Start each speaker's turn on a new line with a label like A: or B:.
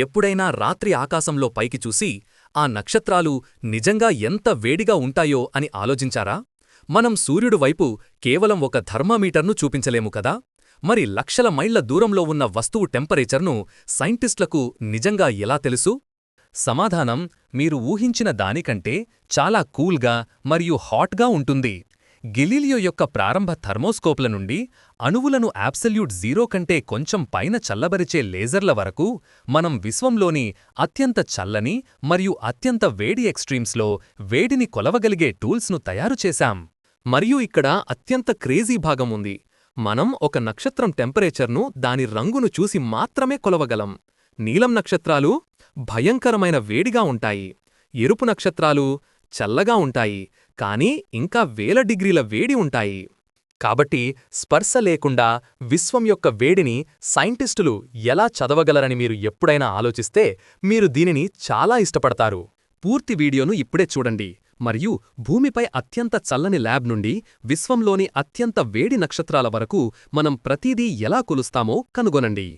A: ఎప్పుడైనా రాత్రి ఆకాశంలో పైకి చూసి ఆ నక్షత్రాలు నిజంగా ఎంత వేడిగా ఉంటాయో అని ఆలోచించారా? మనం సూర్యుడు వైపు కేవలం ఒక థర్మామీటర్ను చూపించలేము కదా? మరి లక్షల మైళ్ళ దూరంలో ఉన్న వస్తువు టెంపరేచర్ను సైంటిస్టులకు నిజంగా ఎలా తెలుసు? సమాధానం మీరు ఊహించిన దానికంటే చాలా కూల్గా మరియు హాట్గా ఉంటుంది. గెలీలియో యొక్క ప్రారంభ థర్మోస్కోప్ల నుండి అణువులను యాబ్సల్యూట్ జీరో కంటే కొంచెం పైన చల్లబరిచే లేజర్ల వరకు మనం విశ్వంలోని అత్యంత చల్లని మరియు అత్యంత వేడి ఎక్స్ట్రీమ్స్లో వేడిని కొలవగలిగే టూల్స్ను తయారు చేశాం. మరియు ఇక్కడ అత్యంత క్రేజీ భాగం ఉంది. మనం ఒక నక్షత్రం టెంపరేచర్ను దాని రంగును చూసి మాత్రమే కొలవగలం. నీలం నక్షత్రాలు భయంకరమైన వేడిగా ఉంటాయి. ఎరుపు నక్షత్రాలు చల్లగా ఉంటాయి కానీ ఇంకా వేల డిగ్రీల వేడి ఉంటాయి. కాబట్టి స్పర్శ లేకుండా విశ్వం యొక్క వేడిని సైంటిస్టులు ఎలా చదవగలరని మీరు ఎప్పుడైనా ఆలోచిస్తే మీరు దీనిని చాలా ఇష్టపడతారు. పూర్తి వీడియోను ఇప్పుడే చూడండి. మరియు భూమిపై అత్యంత చల్లని ల్యాబ్ నుండి విశ్వంలోని అత్యంత వేడి నక్షత్రాల వరకు మనం ప్రతిదీ ఎలా కొలుస్తామో కనుగొనండి.